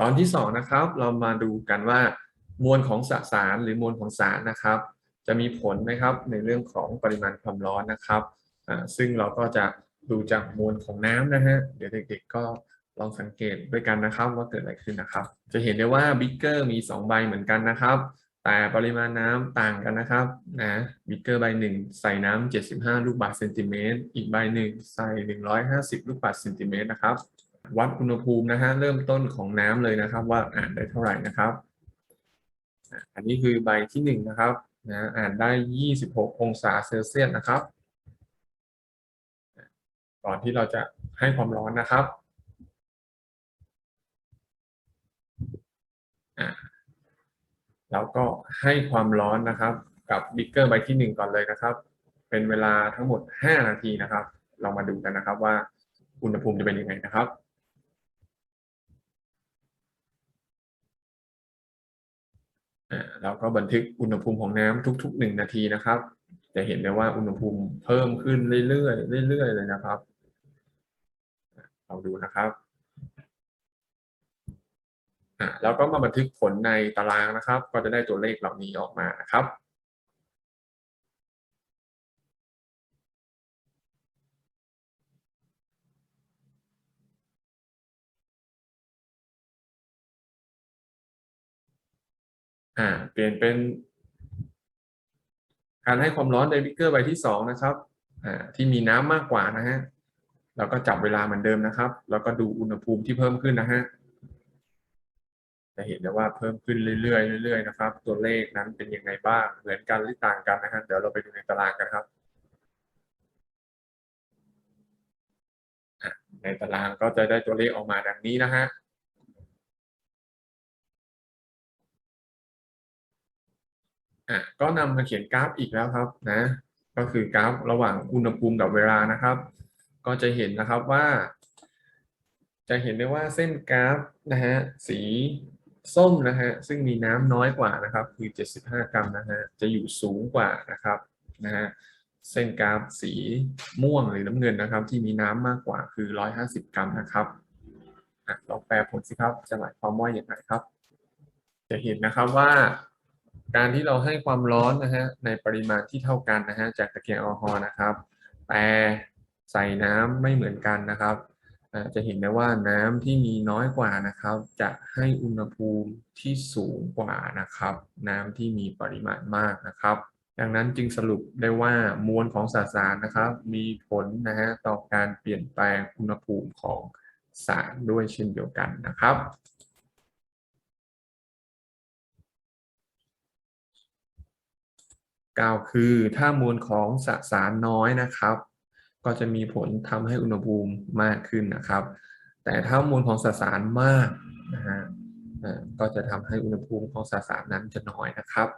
ตอนที่สองนะครับ เรามาดูกันว่ามวลของสสารหรือมวลของสารนะครับ จะมีผลนะครับในเรื่องของปริมาณความร้อนนะครับซึ่งเราก็จะดูจากมวลของน้ำนะฮะเดี๋ยวเด็กๆก็ลองสังเกตด้วยกันนะครับว่าเกิดอะไรขึ้นนะครับ จะเห็นได้ว่าบิ๊กเกอร์มี 2 ใบเหมือนกันนะครับ แต่ปริมาณน้ำต่างกันนะครับนะบิ๊กเกอร์ใบหนึ่งใส่น้ำ75 ลูกบาศก์เซนติเมตรอีกใบหนึ่งใส่ 150 ลูกบาศก์เซนติเมตรนะครับ วัดอุณหภูมินะฮะเริ่มต้นของน้ำเลยนะครับ ว่าอ่านได้เท่าไหร่นะครับ อันนี้คือใบที่หนึ่งนะครับนะอ่านได้ 26 องศาเซลเซียสนะครับ ก่อนที่เราจะให้ความร้อนนะครับแล้วก็ให้ความร้อนนะครับ กับบิ๊กเกอร์ใบที่หนึ่งก่อนเลยนะครับ เป็นเวลาทั้งหมด 5 นาทีนะครับ เรามาดูกันนะครับว่าอุณหภูมิจะเป็นยังไงนะครับ เราก็บันทึกอุณหภูมิของน้ำทุกๆหนึ่งนาทีนะครับ จะเห็นได้ว่าอุณหภูมิเพิ่มขึ้นเรื่อยๆเรื่อยๆเลยนะครับ เราดูนะครับอะแล้วก็มาบันทึกผลในตารางนะครับ ก็จะได้ตัวเลขเหล่านี้ออกมานะครับ อ่าเปลี่ยนเป็น การให้ความร้อนในบิ๊กเกอร์ใบที่สองนะครับอ่าที่มีน้ำมากกว่านะฮะเราก็จับเวลาเหมือนเดิมนะครับ แล้วก็ดูอุณหภูมิที่เพิ่มขึ้นนะฮะจะเห็นได้ว่าเพิ่มขึ้นเรื่อยๆเรื่อยๆนะครับ ตัวเลขนั้นเป็นยังไงบ้างเหมือนกันหรือต่างกันนะฮะเดี๋ยวเราไปดูในตารางกันครับในตารางก็จะได้ตัวเลขออกมาดังนี้นะฮะ อะก็นำมาเขียนกราฟอีกแล้วครับนะก็คือกราฟระหว่างอุณหภูมิกับเวลานะครับ ก็จะเห็นนะครับว่า จะเห็นได้ว่าเส้นกราฟนะฮะสีส้มนะฮะซึ่งมีน้ำน้อยกว่านะครับ คือ 75 กรัมนะฮะจะอยู่สูงกว่านะครับนะฮะเส้นกราฟสีม่วงหรือน้ำเงินนะครับ ที่มีน้ำมากกว่าคือ 150 กรัมนะครับอะลองแปลผลสิครับจะหมายความว่าอย่างไรครับ จะเห็นนะครับว่า การที่เราให้ความร้อนนะฮะในปริมาณที่เท่ากันนะฮะจากตะเกียงแอลกอฮอล์นะครับแต่ใส่น้ำไม่เหมือนกันนะครับจะเห็นได้ว่าน้ำที่มีน้อยกว่านะครับ จะให้อุณหภูมิที่สูงกว่านะครับ น้ำที่มีปริมาณมากนะครับ ดังนั้นจึงสรุปได้ว่ามวลของสสารนะครับ มีผลนะฮะต่อการเปลี่ยนแปลงอุณหภูมิของสารด้วยเช่นเดียวกันนะครับ กล่าวคือถ้ามวลของสสารน้อยนะครับ ก็จะมีผลทำให้อุณหภูมิมากขึ้นนะครับ แต่ถ้ามวลของสสารมากนะฮะก็จะทำให้อุณหภูมิของสสารนั้นจะน้อยนะครับ